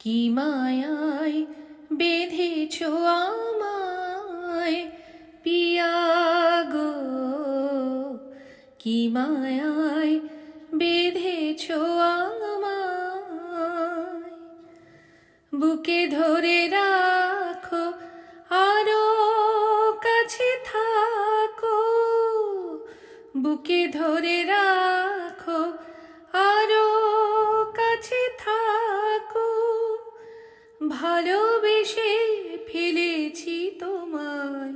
কি মায়ায় বেঁধেছ আমায়? পিয়া গো কি মায়ায় বেঁধেছ আমায়? বুকে ধরে রাখো ভালোবেসে ফেলেছি তোমায়।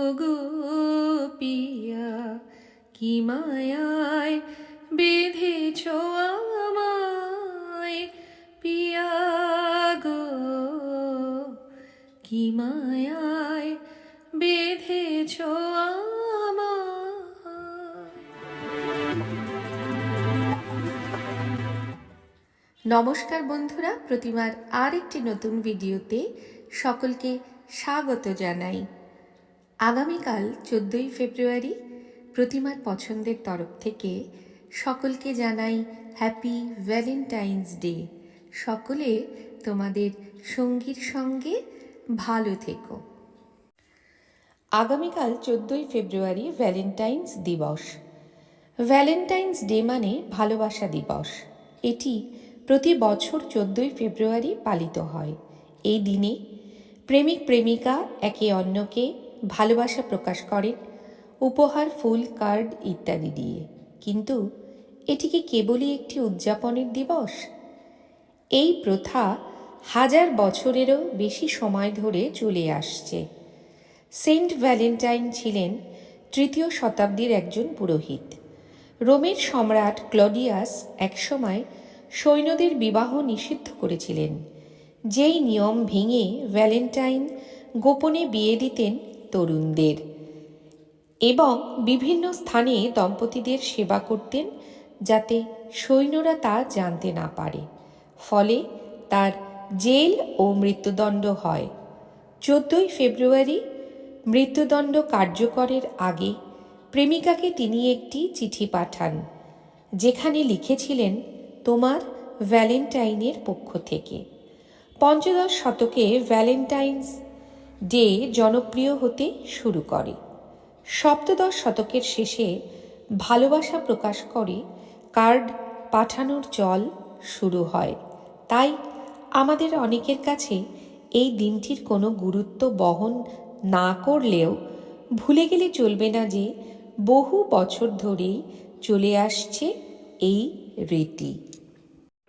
ওগো পিয়া, কি মায়ায় বেঁধেছ আমায়। পিয়া গো, কি মায়ায় বেঁধেছ আমায়। নমস্কার বন্ধুরা, প্রতিমার আর একটি নতুন ভিডিওতে সকলকে স্বাগত জানাই। আগামীকাল চোদ্দোই ফেব্রুয়ারি, প্রতিমার পছন্দের তরফ থেকে সকলকে জানাই হ্যাপি ভ্যালেন্টাইন্স ডে সকলে তোমাদের সঙ্গীর সঙ্গে ভালো থেকো। আগামীকাল চোদ্দোই ফেব্রুয়ারি ভ্যালেন্টাইন্স দিবস। ভ্যালেন্টাইন্স ডে মানে ভালোবাসা দিবস। এটি প্রতি বছর চোদ্দোই ফেব্রুয়ারি পালিত হয়। এই দিনে প্রেমিক প্রেমিকা একে অন্যকে ভালোবাসা প্রকাশ করেন, উপহার, ফুল, কার্ড ইত্যাদি দিয়ে। কিন্তু এটি কি কেবলই একটি উদযাপনের দিবস? এই প্রথা হাজার বছরেরও বেশি সময় ধরে চলে আসছে। সেন্ট ভ্যালেন্টাইন ছিলেন তৃতীয় শতাব্দীর একজন পুরোহিত। রোমের সম্রাট ক্লডিয়াস একসময় সৈন্যদের বিবাহ নিষিদ্ধ করেছিলেন। যেই নিয়ম ভেঙে ভ্যালেন্টাইন গোপনে বিয়ে দিতেন তরুণদের। এবং বিভিন্ন স্থানে দম্পতিদের সেবা করতেন যাতে সৈন্যরা তা জানতে না পারে। ফলে তার জেল ও মৃত্যুদণ্ড হয়। চোদ্দই ফেব্রুয়ারি মৃত্যুদণ্ড কার্যকরের আগে প্রেমিকাকে তিনি একটি চিঠি পাঠান, যেখানে লিখেছিলেন তোমার ভ্যালেন্টাইনের পক্ষ থেকে। পঞ্চদশ শতকে ভ্যালেন্টাইন্স ডে জনপ্রিয় হতে শুরু করে। সপ্তদশ শতকের শেষে ভালোবাসা প্রকাশ করে, কার্ড পাঠানোর চল শুরু হয়। তাই আমাদের অনেকের কাছে এই দিনটির কোনো গুরুত্ব বহন না করলেও ভুলে গেলে চলবে না যে বহু বছর ধরেই চলে আসছে এই রীতি।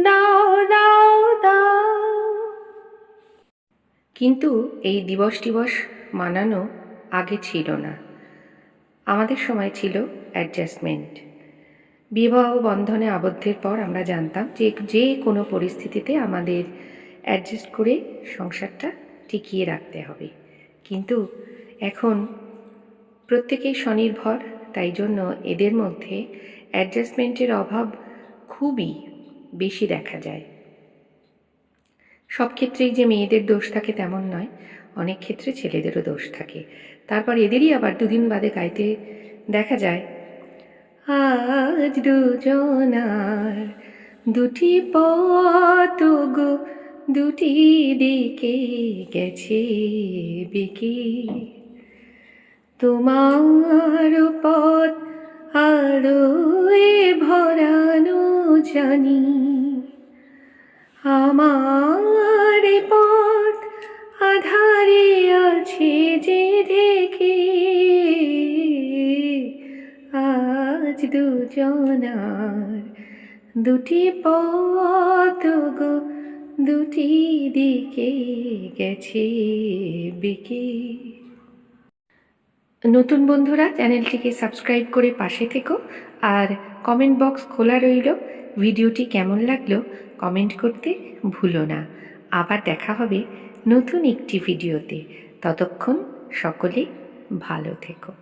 দাও দাও দাও কিন্তু এই দিবস দিবস মানানো আগে ছিল না। আমাদের সময় ছিল অ্যাডজাস্টমেন্ট। বিবাহ বন্ধনে আবদ্ধের পর আমরা জানতাম যে যে কোনো পরিস্থিতিতে আমাদের অ্যাডজাস্ট করে সংসারটা টিকিয়ে রাখতে হবে। কিন্তু এখন প্রত্যেকেই স্বনির্ভর, তাই জন্য এদের মধ্যে অ্যাডজাস্টমেন্টের অভাব খুবই বেশি দেখা যায়। সব ক্ষেত্রেই যে মেয়েদের দোষ থাকে তেমন নয়, অনেক ক্ষেত্রে ছেলেদেরও দোষ থাকে। তারপর এদেরই আবার দুদিন বাদে গাইতে দেখা যায়। আজ দুজনার দুটি পথ গো, দুটি দিকে গেছে বেঁকে। তোমার পথ আলোয় ভরানো জানি। আমার পথ আধারে আছে যে দেখে। আজ দুজনার দুটি পথ গো, দুটি দিকে গেছে বেঁকে। নতুন বন্ধুরা, চ্যানেলটিকে সাবস্ক্রাইব করে পাশে থেকো আর কমেন্ট বক্স খোলা রইল। ভিডিওটি কেমন লাগল কমেন্ট করতে ভুলো না। আবার দেখা হবে নতুন একটি ভিডিওতে। ততক্ষণ সকলে ভালো থেকো।